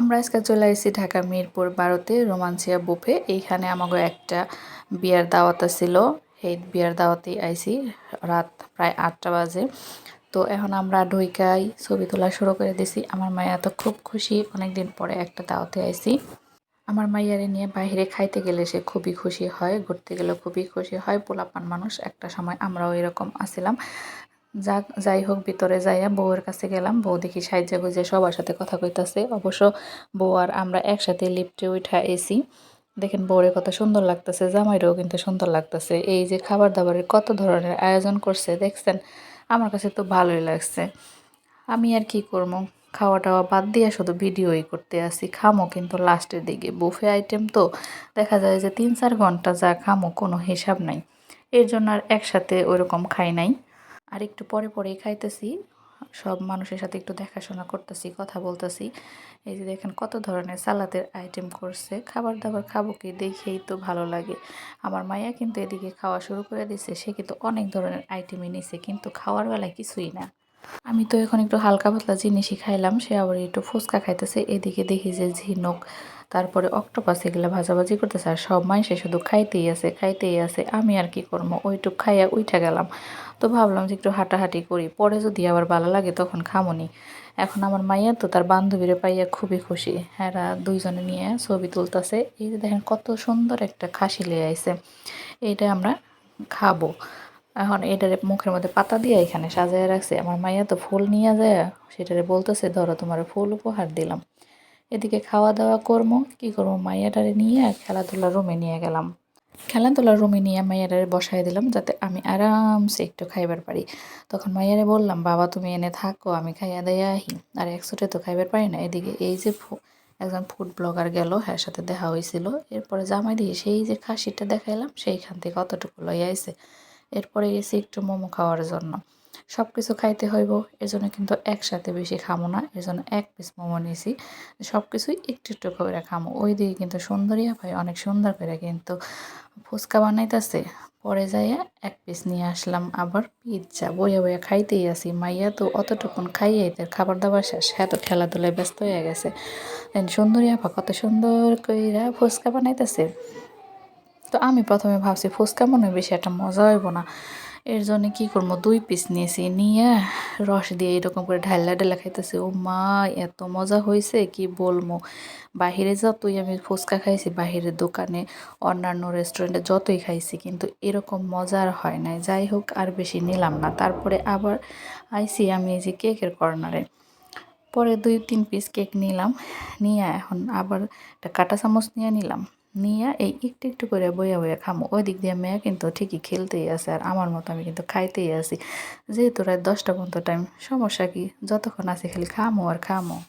আমরা আজকে চলে আসছি ঢাকা মিরপুর বারোতে রোমাঞ্চিয়া বুফে। এইখানে আমাকে একটা বিয়ার দাওয়াত ছিল এই বিয়ার দাওয়াতেই আইছি রাত প্রায় আটটা বাজে। তো এখন আমরা ঢুইকাই, ছবি তোলা শুরু করে দিছি। আমার মায়া তো খুব খুশি, অনেকদিন পরে একটা দাওয়াতে আইছি। আমার মাইয়ারে নিয়ে বাইরে খাইতে গেলে সে খুবই খুশি হয়, ঘুরতে গেলে খুবই খুশি হয়। পোলাপান মানুষ, একটা সময় আমরাও এরকম আসিলাম যা যাই হোক, ভিতরে যাইয়া বউয়ের কাছে গেলাম। বউ দেখি সাহায্য গুজে সবার সাথে কথা কইতাছে। অবশ্য বউ আর আমরা একসাথে লিফটে উঠা এসি। দেখেন বউরে কত সুন্দর লাগতেছে, জামাইরেও কিন্তু সুন্দর লাগতেছে। এই যে খাবার দাবারের কত ধরনের আয়োজন করছে, দেখছেন? আমার কাছে তো ভালোই লাগছে। আমি আর কি করব? খাওয়া টাওয়া বাদ দিয়ে শুধু ভিডিওই করতে আসি খামো কিন্তু লাস্টের দিকে। বুফে আইটেম তো দেখা যায় যে তিন চার ঘণ্টা যা খামো, কোনো হিসাব নাই। এর জন্য আর একসাথে ওইরকম খাই নাই। আর একটু পরে পরেই খাইতেছি। সব মানুষের সাথে একটু দেখাশোনা করতেছি, কথা বলতেছি। এই যে দেখেন কত ধরনের সালাদের আইটেম করছে। খাবার দাবার খাব কি দেখেই তো ভালো লাগে। আমার মায়া কিন্তু এদিকে খাওয়া শুরু করে দিছে, সে কিন্তু অনেক ধরনের আইটেমই নিছে, কিন্তু খাওয়ার বেলায় কিছুই না। আমি তো এখন একটু হালকা পাতলা জিনিসই খাইলাম, সে আবার একটু ফুচকা খাইতেছে, এদিকে দেখি যে ঝিনুক তারপরে অক্টোপাস এগুলো ভাজাভাজি করতেছে আর সব মাইসে শুধু খাইতেই আছে খাইতেই আছে। আমি আর কি করব? ওইটুক খাইয়া উঠে গেলাম। তো ভাবলাম যে একটু হাঁটাহাঁটি করি। পরে যদি আবার ভালো লাগে তখন খামনি। এখন আমার মাইয়া তো তার বান্ধবীরে পাইয়া খুবই খুশি। হ্যাঁ দুইজনে নিয়ে ছবি তুলতেছে। এই যে দেখেন কত সুন্দর একটা খাসি লিয়ে আইছে। এইটা আমরা খাব। এখন এটারে মুখের মধ্যে পাতা দিয়ে এখানে সাজায় রাখছে। আমার মাইয়া তো ফুল নিয়ে যায়, সেটারে বলতেছে, ধরো তোমার ফুল উপহার দিলাম। এদিকে খাওয়া দাওয়া করব কি করব মাইয়াটারে নিয়ে খেলাধুলার রুমে নিয়ে গেলাম। খেলাধুলার রুমে নিয়ে মাইয়ারে বসাই দিলাম যাতে আমি আরামসে একটু খাইবার পারি। তখন মাইয়ারে বললাম, বাবা, তুমি এনে থাকো, আমি খাইয়া দেয়া আহি। আর একসাথে তো খাইবার পারি না। এদিকে এই যে একজন ফুড ব্লগার গেল হ্যাঁ সাথে দেখা হয়েছিল এরপরে জামাই দিয়ে সেই যে খাসিটা দেখাইলাম, সেইখান থেকে অতটুকু লই আইসে এরপরে গেছি একটু মোমো খাওয়ার জন্য। সব কিছু খাইতে হইব। এজন্য কিন্তু একসাথে বেশি খামো না। এজন্য এক পিস মোমো নিয়েছি সব কিছুই একটু একটু করে খামো। ওই দিকে কিন্তু সুন্দরিয়া ভাই অনেক সুন্দর করে কিন্তু ফুচকা বানাইতেছে। পরে যাইয়া এক পিস নিয়ে আসলাম। আবার পিৎজা বইয়া বইয়া খাইতেই আসি মাইয়া তো অতটুকুন খাইয়ে তার খাবার দাবার শেষ। হ্যাঁ তো খেলাধুলায় ব্যস্ত হয়ে গেছে। সুন্দরী আপা কত সুন্দর কইরা ফুচকা বানাইতেছে। তো আমি প্রথমে ভাবছি ফুচকা মনে বেশি একটা মজা হইব না। এর জন্য কি করব? দুই পিস নিয়েছি, নিয়ে রস দিয়ে এরকম করে ঢাল্লা ঢালা খাইতেছি। ও মা, এত মজা হয়েছে কি বলব? বাহিরে যতই আমি ফুচকা খাইছি, বাহিরের দোকানে, অন্যান্য রেস্টুরেন্টে যতই খাইছি, কিন্তু এরকম মজার হয় নাই। যাই হোক, আর বেশি নিলাম না। তারপরে আবার আইসি আমি এই যে কেকের কর্নারে পরে দুই, তিন পিস কেক নিলাম। নিয়ে এখন আবার একটা কাটা চামচ নিয়ে নিলাম। নিয়ে এই একটু একটু করে বইয়া বইয়া খামো। ওই দিক দিয়ে মেয়ে কিন্তু ঠিকই খেলতেই আছে আর আমার মতো আমি কিন্তু খাইতেই আছি। যেহেতু রায় দশটা পর্যন্ত টাইম সমস্যা কি? যতক্ষণ আছে খালি খামো আর খামো।